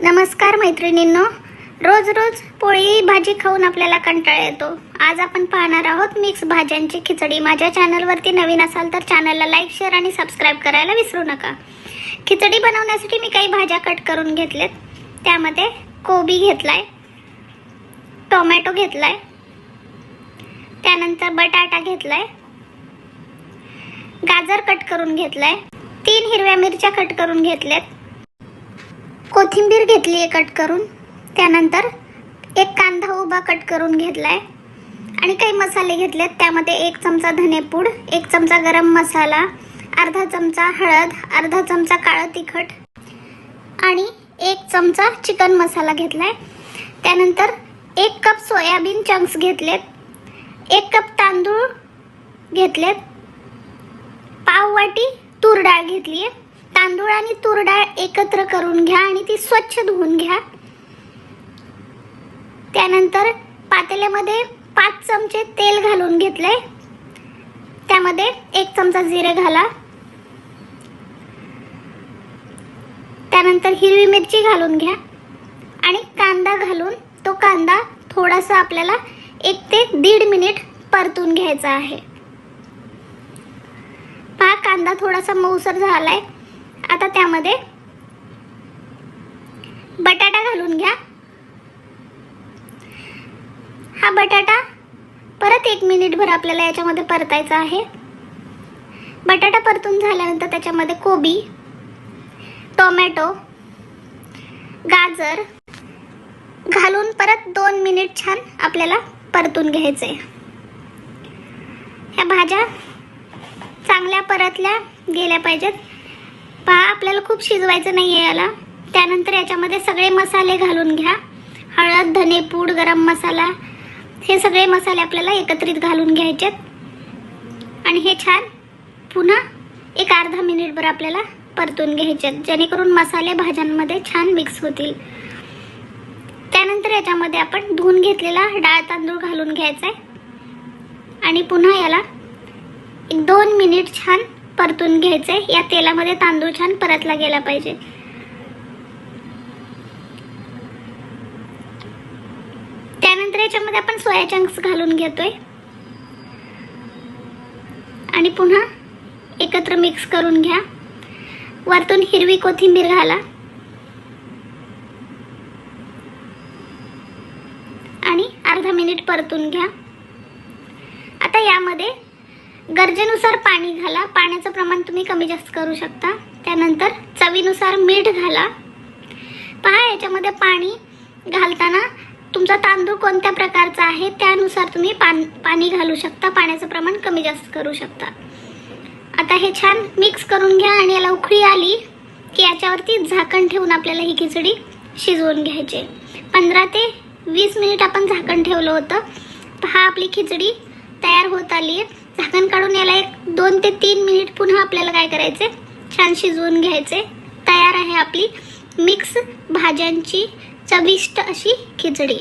नमस्कार मैत्रिणींनो. रोज रोज पोळी भाजी खाऊन आपल्याला कंटाळा येतो. आज आपण पाहणार आहोत मिक्स भाज्यांची खिचडी. माझ्या चॅनलवरती नवीन असाल तर चॅनलला लाईक शेअर आणि सबस्क्राईब करायला विसरू नका. खिचडी बनवण्यासाठी मी काही भाज्या कट करून घेतल्यात त्यामध्ये कोबी घेतलाय टोमॅटो घेतलाय त्यानंतर बटाटा घेतलाय गाजर कट करून घेतलाय तीन हिरव्या मिरच्या कट करून घेतल्यात. कोथिंबीर घेतली आहे कट करून. त्यानंतर एक कांदा उभा कट करून घेतला आहे आणि काही मसाले घेतलेत. त्यामध्ये एक चमचा धनेपूड एक चमचा गरम मसाला अर्धा चमचा हळद अर्धा चमचा काळं तिखट आणि एक चमचा चिकन मसाला घेतला आहे त्यानंतर एक कप सोयाबीन चंक्स घेतलेत. एक कप तांदूळ घेतलेत. पाव वाटी तूर डाळ घेतली आहे तांदूळ आणि तूर डाळ एकत्र करून घ्या आणि ती स्वच्छ धुवून घ्या. त्यानंतर पातेल्यामध्ये पाच चमचे तेल घालून घेतले त्यामध्ये एक चमचा जिरे घाला. त्यानंतर हिरवी मिरची घालून घ्या आणि कांदा घालून तो कांदा थोडासा आपल्याला एक ते दीड मिनिट परतून घ्यायचा आहे. पहा कांदा थोडासा मऊसर झाला आहे आता त्यामध्ये बटाटा घालून घ्या. हा बटाटा परत एक मिनिटभर आपल्याला याच्यामध्ये परतायचा आहे. बटाटा परतून झाल्यानंतर त्याच्यामध्ये कोबी टोमॅटो गाजर घालून परत दोन मिनिट छान आपल्याला परतून घ्यायचे ह्या भाज्या चांगल्या परतल्या गेल्या पाहिजेत. पहा आपल्याला खूप शिजवायचं नाही आहे याला. त्यानंतर याच्यामध्ये सगळे मसाले घालून घ्या. हळद धनेपूड गरम मसाला. हे सगळे मसाले आपल्याला एकत्रित घालून घ्यायचेत. आणि हे छान पुन्हा एक अर्धा मिनिटभर आपल्याला परतून घ्यायचे जेणेकरून मसाले भाज्यांमध्ये छान मिक्स होतील. त्यानंतर याच्यामध्ये आपण धुवून घेतलेला डाळ तांदूळ घालून घ्यायचा आहे आणि पुन्हा याला एक दोन मिनिट छान परतून घ्यायचे या तेलामध्ये तांदूळ छान परतला गेला पाहिजे. त्यानंतर याच्यामध्ये आपण सोया चंक्स घालून घेतोय. आणि पुन्हा एकत्र मिक्स करून घ्या. वरतून हिरवी कोथिंबीर घाला. आणि अर्धा मिनिट परतून घ्या. आता यामध्ये गरजेनुसार पाणी घाला. पाण्याचं प्रमाण तुम्ही कमी जास्त करू शकता. त्यानंतर चवीनुसार मीठ घाला. पहा याच्यामध्ये पाणी घालताना तुमचा तांदूळ कोणत्या प्रकारचा आहे त्यानुसार तुम्ही पान पाणी घालू शकता. पाण्याचं प्रमाण कमी जास्त करू शकता. आता हे छान मिक्स करून घ्या आणि याला उखळी आली की याच्यावरती झाकण ठेवून आपल्याला ही खिचडी शिजवून घ्यायची. पंधरा ते वीस मिनिट आपण झाकण ठेवलं होतं. पहा आपली खिचडी तयार होत आली आहे. झाकण काढून याला एक दोन ते तीन मिनिट पुन्हा आपल्याला काय करायचे छान शिजवून घ्यायचे तयार आहे आपली मिक्स भाज्यांची चविष्ट अशी खिचडी.